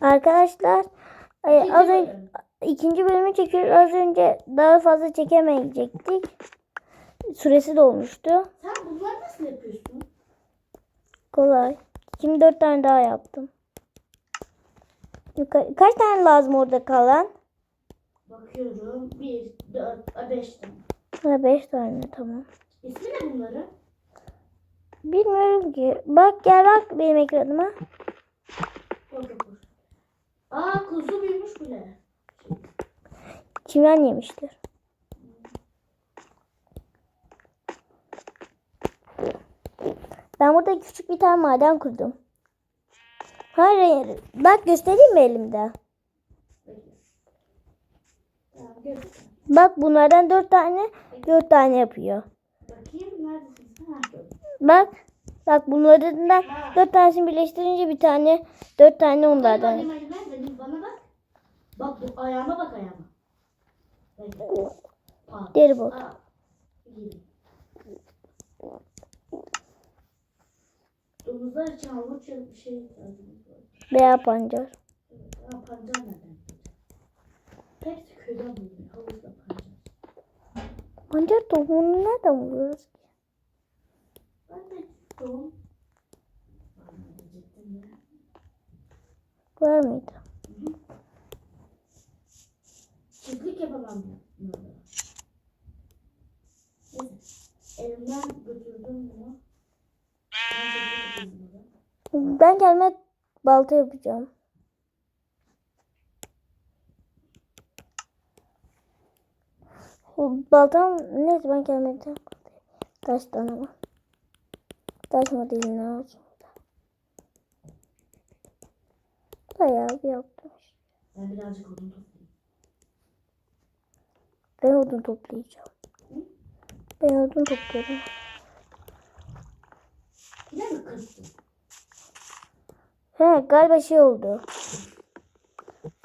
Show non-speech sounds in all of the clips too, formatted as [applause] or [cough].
Arkadaşlar ay, az önce ikinci bölümü çekiyoruz. Az önce daha fazla çekemeyecektik. Süresi dolmuştu. Sen bunları nasıl yapıyorsun? Kolay. Şimdi dört tane daha yaptım. Yukarı, kaç tane lazım orada kalan? Bakıyorum. Bir, dört, beş tane. Ha, beş tane tamam. İsmi ne bunların? Bilmiyorum ki. Bak gel bak benim ekranıma. Koca kuş. Aa kuzu büyümüş bile. Kimden yemiştir? Ben burada küçük bir tane maden kurdum. Hayır, bak göstereyim mi elimde? Bak bunlardan dört tane, dört tane yapıyor. Bak. Bak bunlardan dört tanesini birleştirince bir tane dört tane onlardan. Hadi, hadi, hadi, bana bak. Bak bu ayağıma bak ayağıma. Deri bot. Domuzlar için havuç bir şey lazım. Veya pancar. Ha, pancar nereden? Hepsi köyden bulunuyor. Havuzla pancar. Pancar tohumunu nereden buluyoruz? Doğum. Var mıydı? Çiftlik yapamam Elimden götürdüm bunu. Ben gelme balta yapacağım. Baltam neyse ben gelmeyeceğim. Taştan ama. Taşma değil ne olsun da. Bayağı bir yaptım işte. Ben birazcık odun toplayayım. Ben odun toplayacağım. Hı? Ben odun topluyorum. Ne mi? He galiba şey oldu.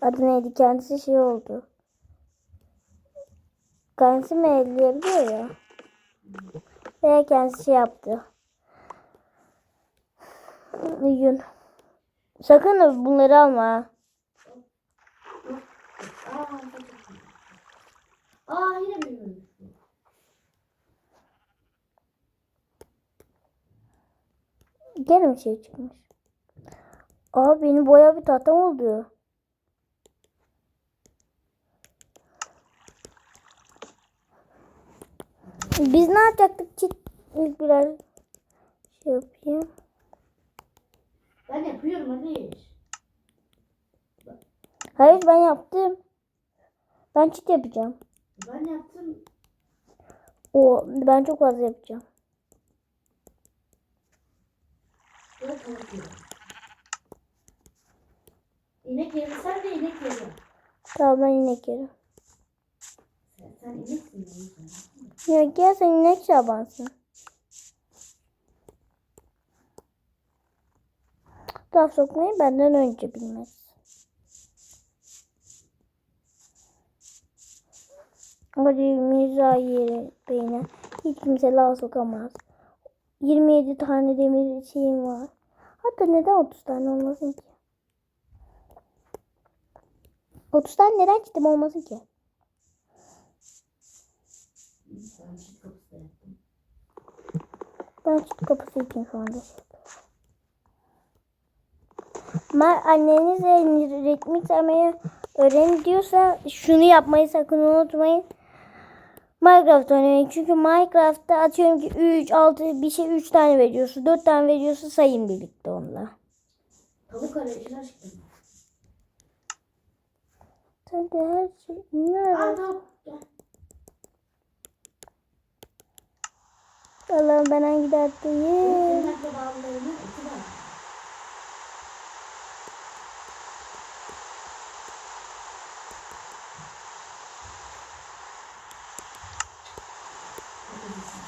Adı neydi? Kendisi şey oldu. Kendisi mi elleyebiliyor ya? Ve kendisi şey yaptı. Sakın yiyin. Sakın bunları alma. Aa yine mi? Gene mi şey çıkmış? Aa benim boya bir tahtam oldu. Biz ne yapacaktık? Çit ilk birer şey yapayım. Ben yapıyorum hadi. Hayır ben yaptım. Ben çit yapacağım. Ben yaptım. O ben çok fazla yapacağım. Yok. İnek yeri sen de inek yeri. Tamam ben inek yeri. Sen ineksin. Yok ya sen inek çabansın. Laf sokmayı benden önce bilmez. Hadi Mirza'yı beyne. Hiç kimse laf sokamaz. 27 tane demir şeyim var. Hatta neden 30 tane olmasın ki? 30 tane neden kitim olmasın ki? Ben çift kapısı için şu anda. Ama anneniz ritmik saymayı öğren diyorsa şunu yapmayı sakın unutmayın. Minecraft oynayın. Çünkü Minecraft'ta atıyorum ki 3, 6 bir şey 3 tane veriyorsa 4 tane veriyorsa sayın birlikte onunla. Tavuk arayışına çıktım. Sen de her şey... Nerede? Allah'ım ben hangi dertteyim?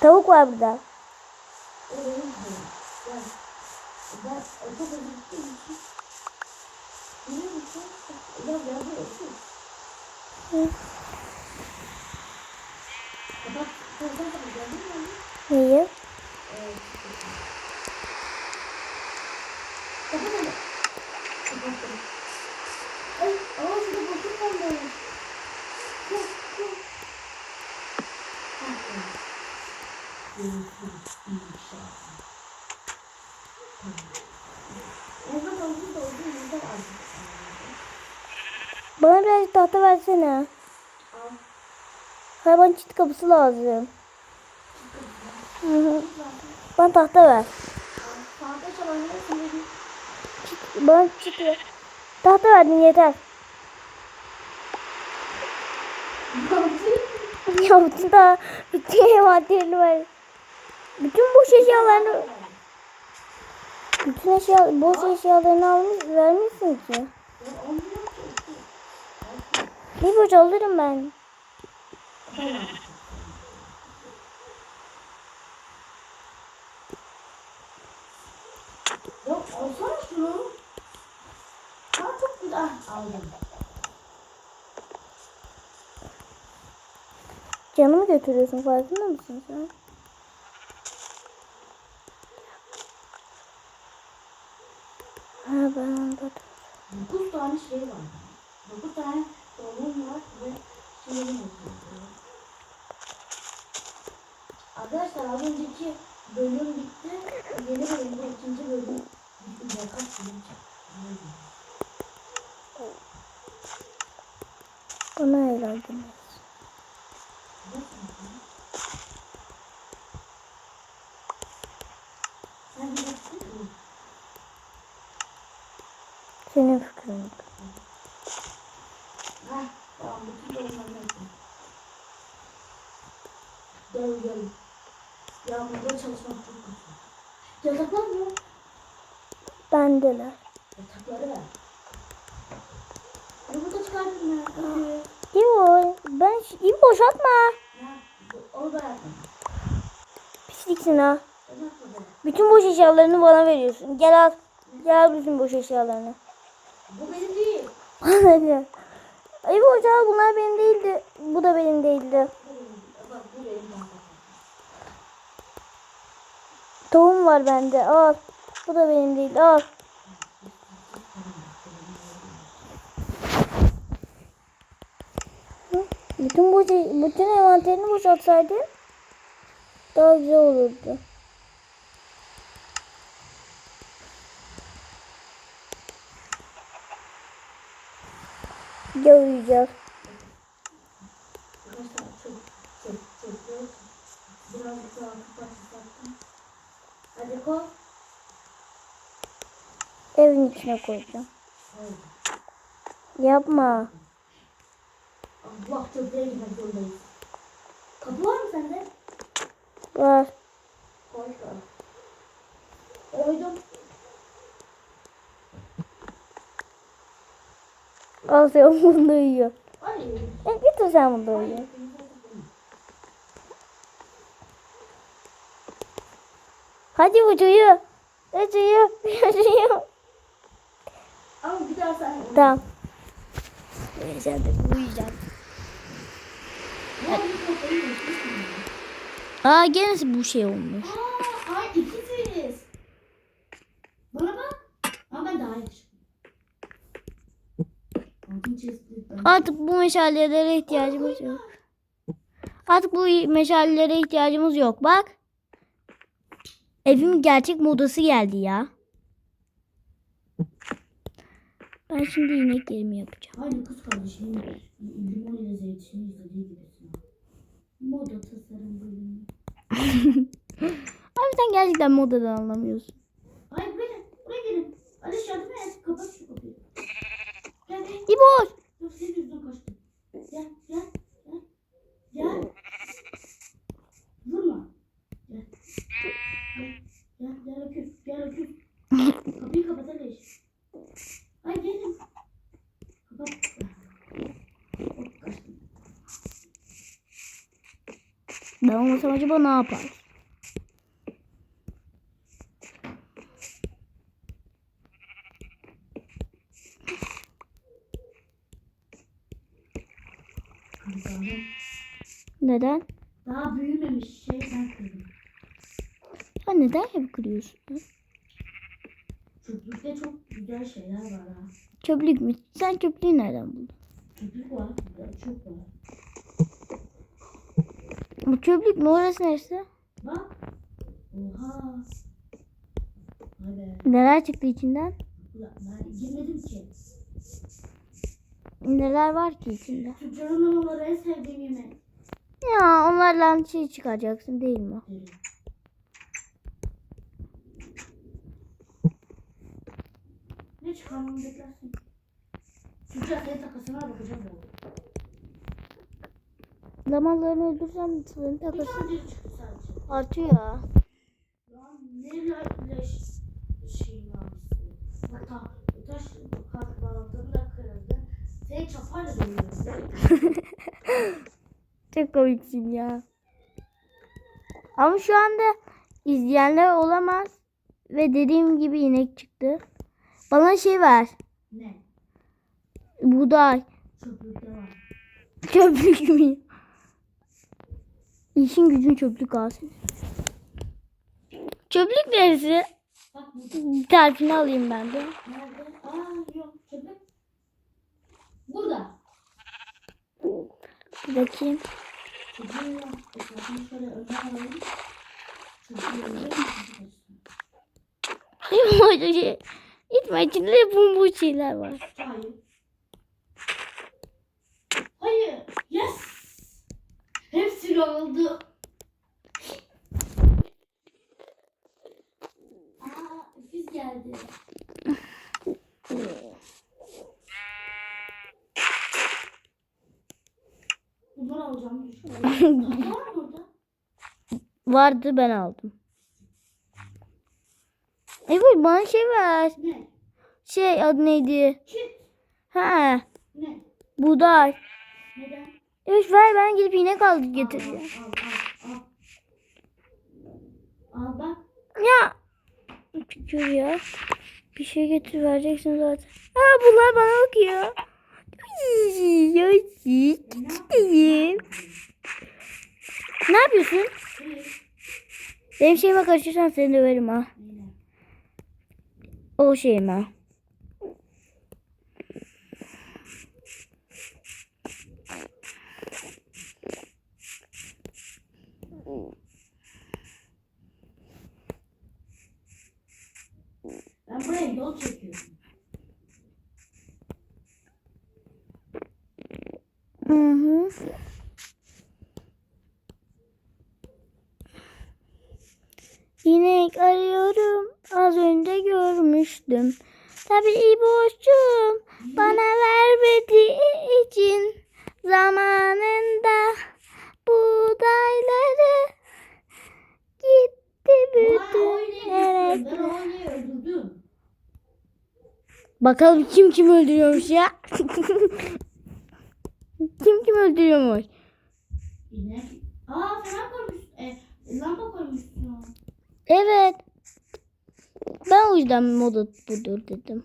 Tavuk var burada. Neyi? Versene. Al. Hayır bana çit kapısı lazım. Hı. Bana tahta ver. Çit, bana çit ver. Tahta verdin yeter. [laughs] Ya bütün daha bütün envanterini ver. Bütün boş eşyalarını bütün eşya boş eşyalarını almış vermişsin ki. Boş alırım ben. Yok alsana şunu. Ha çok güzel. Aldım. Canımı götürüyorsun farkında mısın sen? Ha ben onda 9 tane şey var. 9 tane dolum var ve şeyim var. Arkadaşlar az önceki bölüm bitti. Yeni bölümde ikinci bölüm bitti. Kaç bölüm çekti? bana helal demez. Sen bir yaptın mı? Senin fikrin. Ha, tamam bütün dolumları yaptım. Gel gel. Ya burada çalışmak çok kötü. Yataklar mı? Bendeler. Yatakları ver. Burada çıkardın. Hadi. İbo ben İbo boşaltma. Onu ben. Pisliksin ha. Bütün boş eşyalarını bana veriyorsun. Gel al. Gel bütün boş eşyalarını. Bu değil. Hadi. İbo al bunlar benim değildi. Bu da benim değildi. Bu bu. Tohum var bende al. Bu da benim değil al. Bütün boş, bütün envanterini boşaltsaydın daha güzel olurdu. Gel uyuyacağız. Arkadaşlar çok çok çok çok birazcık daha kapatıp Hadi koy. Evin içine koyacağım. Hayır. Yapma. Allah çöplere gitmek zorundayız. Kapı var mı sende? Var. Koy koy. Koydum. Al sen bunda uyuyor. Hayır. E, götür sen bunda uyuyor. Hayır. Hadi uç uyu. Uç uyu. [laughs] Uç uyu. Ama bir daha sen Tamam. Uyuyacağım. Uyuyacağım. Ya bir kafayı yemişsin. Aa gene bu şey olmuş. Aa, hayır ikisiniz. Bana bak. Ama ben daha yakışıklıyım. Altın çizgi. Ben- Artık bu meşalelere ihtiyacımız yok. Artık bu meşalelere ihtiyacımız yok. Bak. Evimin gerçek modası geldi ya. Ben şimdi inek yerimi yapacağım. Aynı kız kardeşimin limon ile zeytini izlediği gibisin. Moda tasarım bölümü. [laughs] Abi sen gerçekten modadan anlamıyorsun. Hayır buraya. Buraya gelin. Aliş yardım et. Kapat şu kapıyı. İboş. Dur senin yüzünden kaçtım. Gel gel gel. Gel. Vurma. Gel. Gel gel gel öküz. Gel öküz. Kapıyı kapat Aliş. Ay gelin. Kapat. Ben olmasam acaba ne yapar? Neden? Daha büyümemiş şey ben kırdım. Ya neden hep kırıyorsun? Çöplükte çok güzel şeyler var ha. Çöplük mü? Sen çöplüğü nereden buldun? Çöplük var. Çok var. Bu çöplük mü? Orası neresi? Bak. Oha. Be. Neler çıktı içinden? Ben girmedim ki. Neler var ki içinde? Çocukların mamaları en sevdiğim yemek. Ya onlarla şey çıkaracaksın değil mi? Ne çıkarmamı beklersin? Çocuğa senin takısına bakacağım oğlum. Zamanlarını öldürsem senin Bir takası tane çıktı sadece. artıyor. Lan ne leş şeyin abisi. Bak ta, taş kalk bağlantını da kırıldı. Seni çapayla [laughs] dövüyorum. Çok komiksin ya. Ama şu anda izleyenler olamaz. Ve dediğim gibi inek çıktı. Bana şey ver. ne? Buğday. Çöplük mü? İşin gücün çöplük alsın. Çöplük neresi? Tarifini alayım ben de. nerede? Aa yok çöplük. Burada. Bir bakayım. Çocuğu yok. Etrafını şöyle öne alalım. Çocuğu Öyle şey. İtme içinde bu şeyler var. Hayır. Hayır. Yes. Hepsini aldı. Aa, öküz geldi. Bunları alacağım. Tahta var mı orada? [laughs] Vardı ben aldım. Evet bana şey ver. Ne? Şey adı neydi? Kit. Ha Ne? buğday. Neden? Evet ver ben gidip inek al getireceğim. Al, al, al, al. Al bak. Ya. Tükür ya. Bir şey getir vereceksin zaten. Ha bunlar bana bakıyor. Ay, Çiçeğim. Ne yapıyorsun? Benim şeyime karışırsan seni döverim ha. O şeyime. Ben buraya yol çekiyorum. Hı İnek arıyorum. Az önce görmüştüm. Tabii boşçum. Bana vermediği için zamanında buğdayları gitti bütün öldürdüm. Bakalım kim kim öldürüyormuş ya. kim kim öldürüyormuş. İnek. Aa falan koymuşsun. E, lamba koymuşsun. Evet. Ben o yüzden moda budur dedim.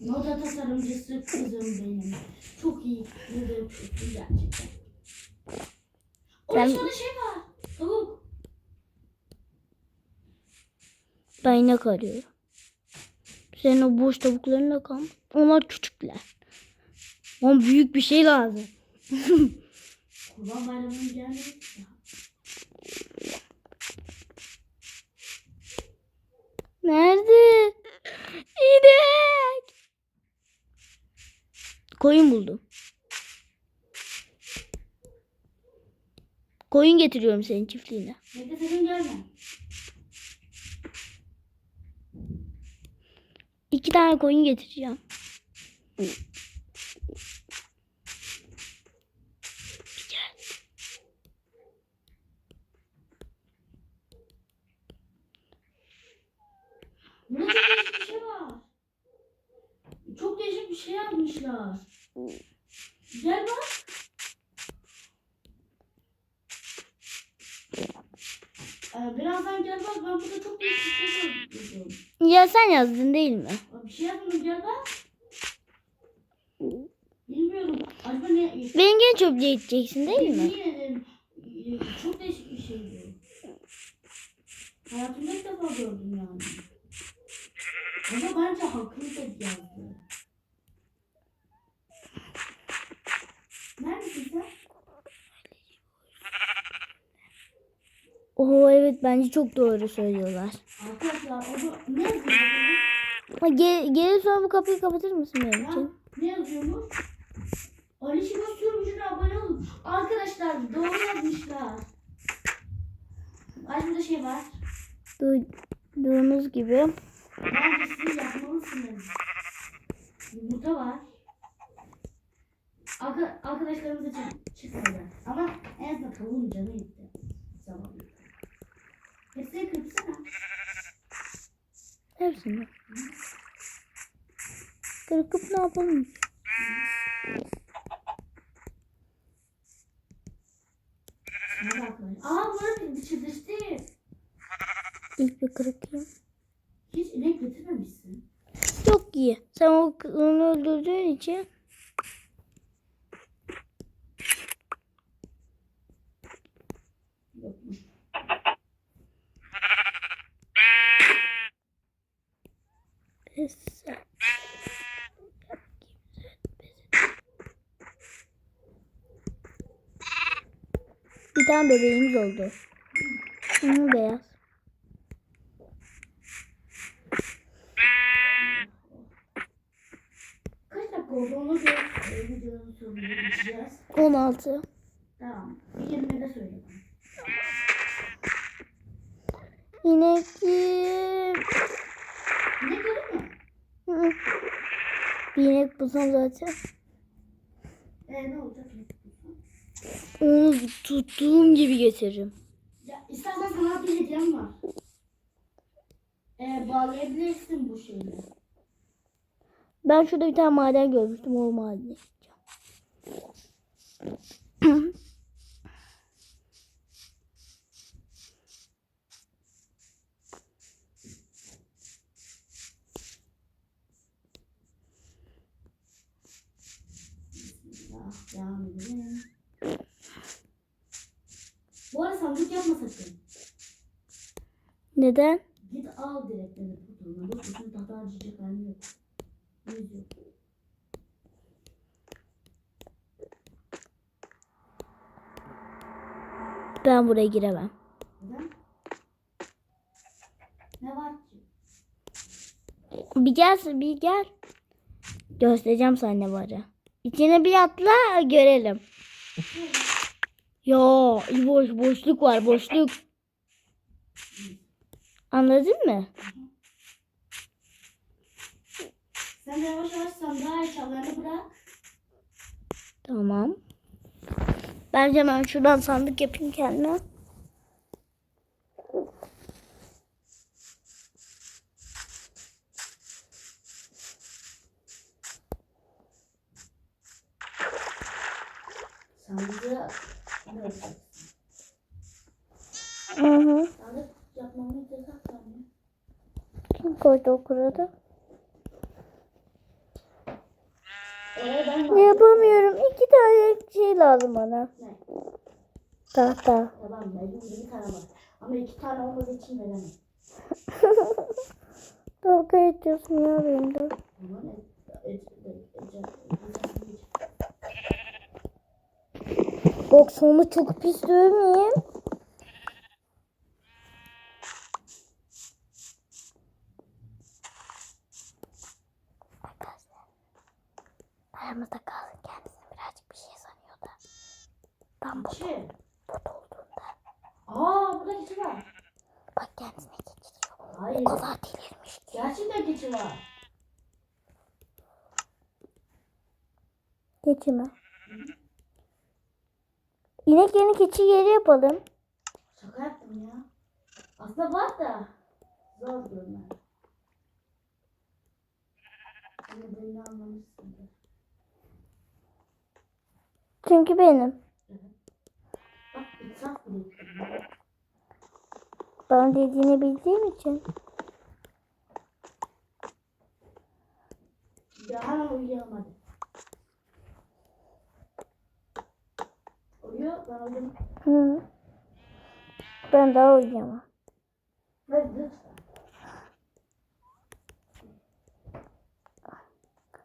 Moda tasarımcısı kızım benim. Çok iyi. Moda yapıyorsun gerçekten. Orada Ben- sana şey var. Tavuk. Ben inek arıyorum. Senin o boş tavukların da kalmış. Onlar küçükler. Ama büyük bir şey lazım. [laughs] Kurban bayramının gelmedi. ya. Nerede? İnek. Koyun buldum. Koyun getiriyorum senin çiftliğine. Bekle sakın gelme. İki tane koyun getireceğim. Burada çok değişik bir şey var. Çok değişik bir şey yapmışlar. Gel bak. Ee, birazdan gel bak ben burada çok değişik bir şey gördüm. Ya sen yazdın değil mi? Aa, Bir şey yapmadım gel bak. Bilmiyorum. Acaba ne? Beni gene çöplüğe gideceksin değil mi? De e, çok değişik bir şey bu. Hayatımda ilk defa gördüm yani. Ama bence haklı da yazdı. Neredesin sen? Oo evet bence çok doğru söylüyorlar. Arkadaşlar o da ne yazıyor? Ha, gel, gelir sonra bu kapıyı kapatır mısın benim için? ne yazıyormuş? Ali Şiva sürümcüne abone olun. Arkadaşlar doğru yazmışlar. Ay burada şey var. Duyduğunuz gibi. Bence siz yapmalısınız. Yumurta var. Arka, arkadaşlarımız için çıkmadı. Ama en azından tavuğun canı gitti. Zaman. Hepsini kırpsana. Hepsini. Kırkıp ne yapalım? Aa bu arada dışırdışı İlk bir kırıkayım. Hiç inek getirmemişsin. Çok iyi. Sen onu öldürdüğün için Güzel. Bir tane bebeğimiz oldu. Hı, beyaz. Kaç dakika oldu onu videonun sonuna geçeceğiz. 16. Tamam. Bir yerine de söyle bana. İnekli. İnek mü? Bir inek bulsam zaten. Ee, ne olacak? Onu tuttuğum gibi getiririm. Ya istersen sana bir hediyem var. Ee, bağlayabilirsin bu şeyi. Ben şurada bir tane maden görmüştüm. O madeni. [clears throat] Ya, devam edelim. Bu arada sandık yapma sakın. Neden? Git al direkt dedi kutuğunu. Yok bütün tahta harcayacak halim yok. Yüz yok. Ben buraya giremem. Neden? Ne var ki? Bir gel, bir gel. Göstereceğim sana ne var. İçine bir atla görelim. Ya boş boşluk var boşluk. Anladın mı? Sen yavaş yavaş sandığa eşyalarını bırak. Tamam. Bence hemen şuradan sandık yapayım kendime. Sandığı yapacaksın? Hı hı. Sandık yapmamı yasak sandım. Kim koydu o ben Yapamıyorum. İki tane şey lazım bana. Ne? Tahta. Tamam benim bir tane var. Ama iki tane olmadığı için veremem. [laughs] Dalga geçiyorsun ya benim de. Tamam sonra çok pis dövmeyeyim. Aramızda kalsın kendisini birazcık bir şey sanıyor da. Tam bot, bot olduğunda. Aa burada keçi var. Bak kendisine geçiriyor. Hayır. O kadar delirmiş ki. Gerçekten keçi var. Geçime. İnek yerine keçi yeri yapalım. Şaka yaptım ya. Aslında var da. Zor. Nedenini anlamışsındır. Çünkü benim. Bak bile. Ben dediğini bildiğim için. Ya hemen Ben oynamam. Hı. Ben daha oynayamam. Hadi.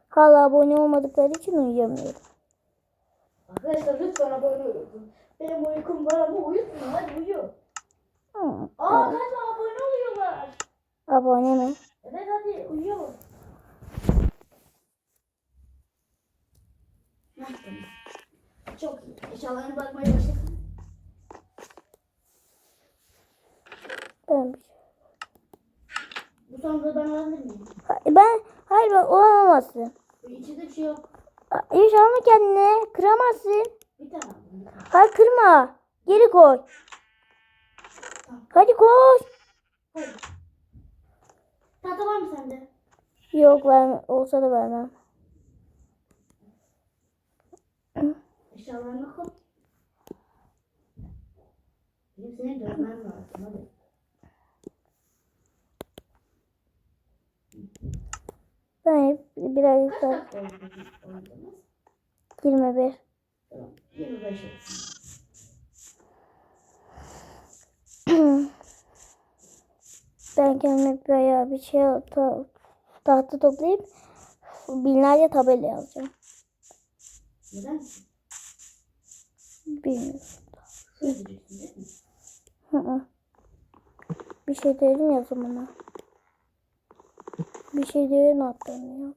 Hala abone olmadıkları için uyuyamıyorum. Arkadaşlar lütfen abone olun. Benim uykum var ama uyutma hadi uyu. Hı. Aa evet. abone oluyorlar. Abone mi? Evet hadi uyuyor. Ne? [laughs] Eşyalarını bakmaya başlasın. Ben, bir şey- Bu sandığı ben alabilir miyim? Ben hayır ben olamazsın. İçinde bir şey yok. Hayır alma kendine. Kıramazsın. Bir tane aldım. Hayır kırma. Geri koy. Hadi koş. Hayır. Tahta var mı sende? Yok verme. Olsa da vermem. Koy. Benim seni dövmem lazım. Hadi. Ben hep birazcık daha dakika oldu bizim oynadığımız? 21. Tamam. 25 olsun. Ben kendime bayağı bir şey ta, tahta toplayıp binlerce tabela yazacağım. Neden? Bilmiyorum. Hı hı. Bir şey dedim ya zamana. Bir şey dedim hatta ne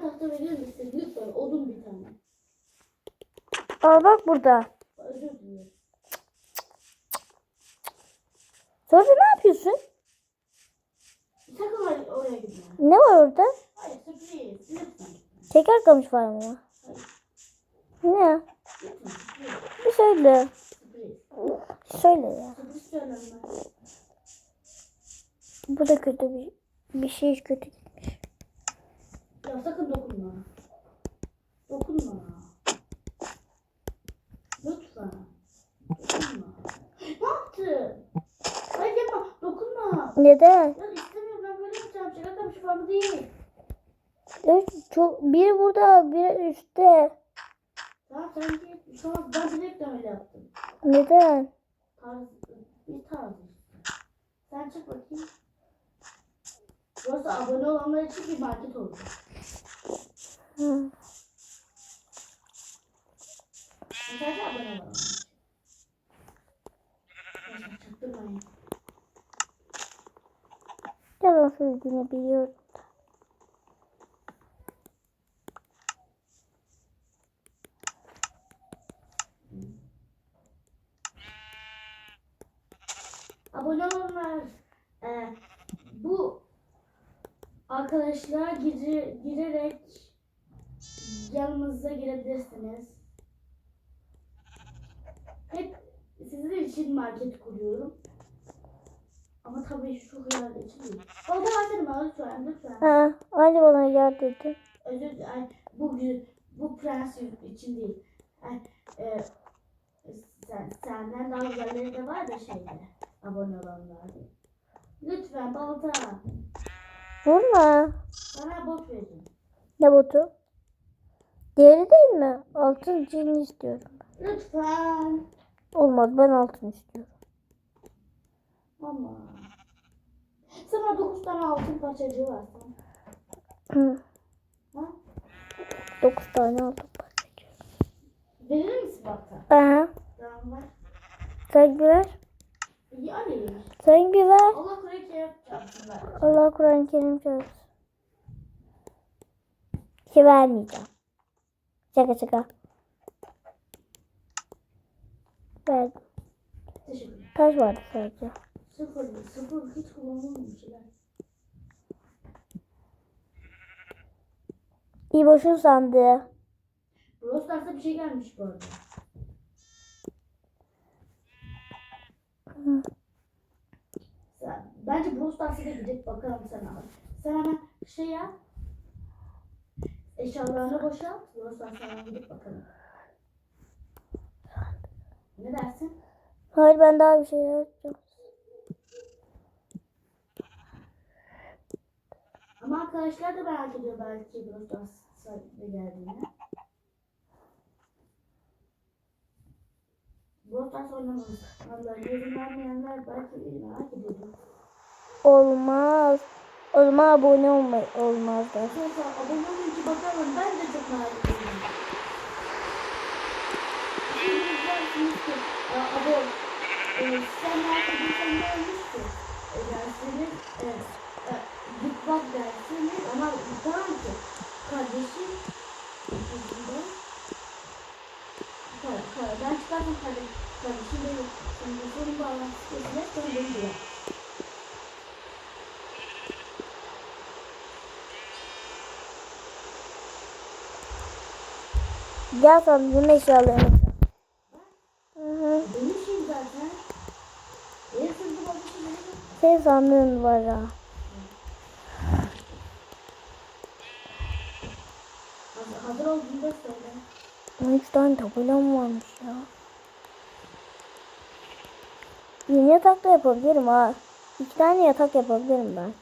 tane tahta verir misin? Lütfen odun bir tane. Aa bak burada. Özür dilerim. Sonra ne yapıyorsun? Sakın or- oraya gitme. Ne var orada? Hayır sürpriz. Lütfen. Şeker kamış var mı? Hayır. Ne? Lütfen. Bir söyle. Sürpriz. Söyle ya. Sürpriz. Bu da kötü bir, bir şey kötü. Ya sakın dokunma. Dokunma. Lütfen. Dokunma. Ne yaptın? Hayır yapma. Dokunma. Neden? Ya istemiyorum ben böyle yapacağım. Şaka kamış falan değil. Ya Çok, biri burada, biri üstte. Tamam sen git. Şu an ben bilekten öyle yaptım. Neden? Tarz, bir tarz. Sen çık bakayım. Burası abone olanlar için bir market oldu. Hı. Ben sadece abone için. Neyse, Çaktırmayın. Yalan söylediğini biliyorum. Abone olanlar e, bu arkadaşlar gire, girerek yanımıza girebilirsiniz. Hep sizin için market kuruyorum. Ama tabii şu için değil. Bana versene bana lütfen lütfen. Ha, anne bana gel dedi. Özür dilerim. Bu bu prens için değil. Ay, e, sen, senden daha güzelleri de var da şeyde. Abone olanlar. Lütfen balta. Vurma. Bana bot verin. Ne botu? Diğeri değil mi? Altın cini istiyorum. Lütfen. Olmaz ben altın istiyorum. Ama. Sana 9 tane altın parçacığı var. Hı. Ha? 9 tane altın parçacığı. Verir misin balta? Aha. Tamam ver. Sen bir ver. İyi alayım. Sen bir ver. Allah Kur'an kerim çarpsın. Allah Kur'an-ı Kerim çarpsın. Şey vermeyeceğim. Şaka şaka. Verdim. Taş vardı sadece. Sıfır, sıfır hiç kullanılmamış şeyler. İboş'un sandığı. Brawl Stars'a bir şey gelmiş bu arada. Bence Brawl Stars'a da gidip bakalım sen abi. Sen hemen şey yap. Eşyalarını boşalt. Brawl Stars'a gidip bakalım. Ne dersin? Hayır ben daha bir şey yapacağım. Ama arkadaşlar da merak ediyor belki Brawl Stars'a geldiğini. Brawl Stars oynamamız. Vallahi izin vermeyenler belki merak ediyordur. Olmaz. O zaman abone olma, olmazlar. Neyse abone olunca bakalım ben de çok merak ediyorum. Şimdi diyeceksiniz ki "Ya abi e, sen merak ediyorsan ne olmuştu? E, dersiniz git bak dersiniz ama daha ki kardeşim kar, ben çıkarsam kardeşim, kardeşim benim şimdi senin bağlantısı kesilir sonra duyar. Gel sen bizim eşyalarını. Hı hı. Benim şeyim zaten. Benim sırtım Senin sandığın var ha. Ama üç tane tabelam varmış ya. Yeni yatak da yapabilirim ha. İki tane yatak yapabilirim ben.